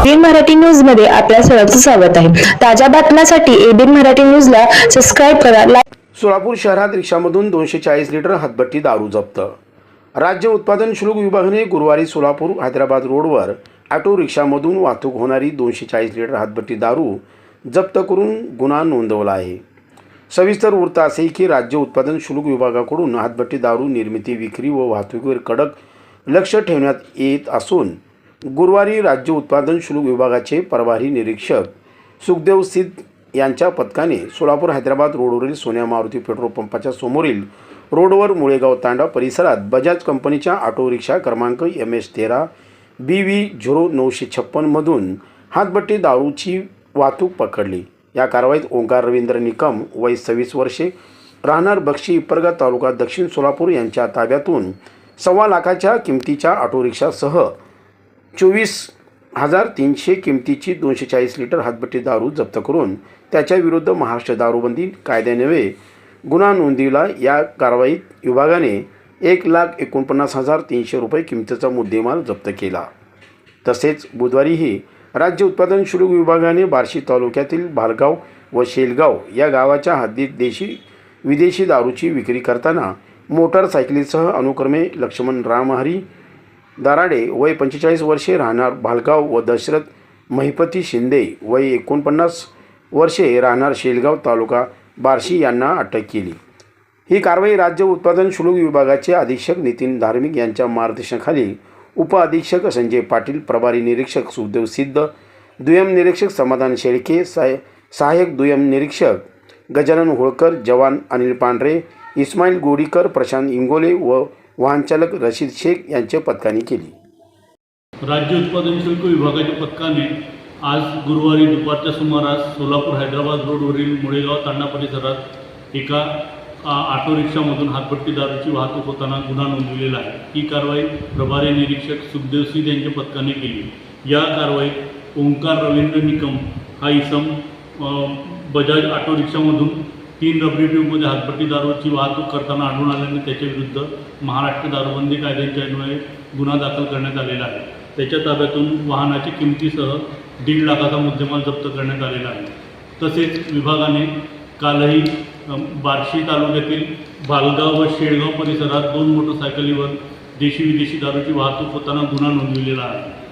ABN Marathi न्यूजमध्ये आपल्या सर्वांचं स्वागत आहे. ताज्या बातम्यांसाठी एबीएन मराठी न्यूजला सबस्क्राईब करा लाईक सोलापूर शहरात रिक्षामधून दोनशे चाळीस लिटर हातभट्टी दारू जप्त. राज्य उत्पादन शुल्क विभागाने गुरुवारी सोलापूर हैदराबाद रोडवर ऑटो रिक्षामधून वाहतूक होणारी दोनशे चाळीस लिटर हातभट्टी दारू जप्त करून गुन्हा नोंदवला आहे. सविस्तर वृत्त असे की राज्य उत्पादन शुल्क विभागाकडून हातभट्टी दारू निर्मिती विक्री व वाहतुकीवर कडक लक्ष ठेवण्यात येत असून गुरुवारी राज्य उत्पादन शुल्क विभागाचे प्रभारी निरीक्षक सुखदेव सिद्ध यांच्या पथकाने सोलापूर हैदराबाद रोडवरील सोन्या मारुती पेट्रोल पंपाच्या समोरील रोडवर मुळेगाव तांडा परिसरात बजाज कंपनीच्या ऑटो रिक्षा क्रमांक एम एस तेरा बी व्ही झिरो नऊशे छप्पनमधून हातभट्टी दारूची वाहतूक पकडली. या कारवाईत ओंकार रवींद्र निकम वय सव्वीस वर्षे राहणार बक्षी इपरगा तालुका दक्षिण सोलापूर यांच्या ताब्यातून सव्वा लाखाच्या किमतीच्या ऑटो रिक्षासह चोवीस हजार तीनशे किमतीची दोनशे चाळीस लिटर हातबट्टी दारू जप्त करून त्याच्याविरुद्ध महाराष्ट्र दारूबंदी कायद्यान्वये गुन्हा नोंदीला या कारवाईत विभागाने एक लाख एकोणपन्नास हजार तीनशे रुपये किमतीचा मुद्देमाल जप्त केला. तसेच बुधवारीही राज्य उत्पादन शुल्क विभागाने बार्शी तालुक्यातील भालगाव व शेलगाव या गावाच्या हद्दीत देशी विदेशी दारूची विक्री करताना मोटारसायकलीसह अनुक्रमे लक्ष्मण रामहरी दराडे वय पंचेचाळीस वर्षे राहणार भालगाव व दशरथ महिपती शिंदे वय एकोणपन्नास वर्षे राहणार शेलगाव तालुका बार्शी यांना अटक केली. ही कारवाई राज्य उत्पादन शुल्क विभागाचे अधीक्षक नितीन धार्मिक यांच्या मार्गदर्शनाखाली उपअधीक्षक संजय पाटील प्रभारी निरीक्षक सुखदेव सिद्ध दुय्यम निरीक्षक समाधान शेळके साय सहाय्यक दुय्यम निरीक्षक गजानन होळकर जवान अनिल पांढरे इस्माईल गोडीकर प्रशांत इंगोले व वाहनचालक रशीद शेख यांच्या पथकाने केली. राज्य उत्पादन शुल्क विभागाच्या पथकाने आज गुरुवारी दुपारच्या सुमारास सोलापूर हैदराबाद रोडवरील मुळेगाव तांडा परिसरात एका ऑटो रिक्षामधून हातपट्टी दारूची वाहतूक होताना गुन्हा नोंदवलेला आहे. ही कारवाई प्रभारी निरीक्षक सुखदेव सिंग यांच्या पथकाने केली. या कारवाईत ओंकार रवींद्र निकम हा इसम बजाज ऑटो रिक्षामधून तीन डब्ल्यू ट्यूबमध्ये हातभट्टी दारूची वाहतूक करताना आढळून आल्याने त्याच्याविरुद्ध महाराष्ट्र दारूबंदी कायद्याच्या अन्वये गुन्हा दाखल करण्यात आलेला आहे. त्याच्या ताब्यातून वाहनाची किमतीसह दीड लाखाचा मुद्देमाल जप्त करण्यात आलेला आहे. तसेच विभागाने कालही बार्शी तालुक्यातील बालगाव व शेळगाव परिसरात दोन मोटरसायकलीवर देशी विदेशी दारूची वाहतूक होताना गुन्हा नोंदविलेला आहे.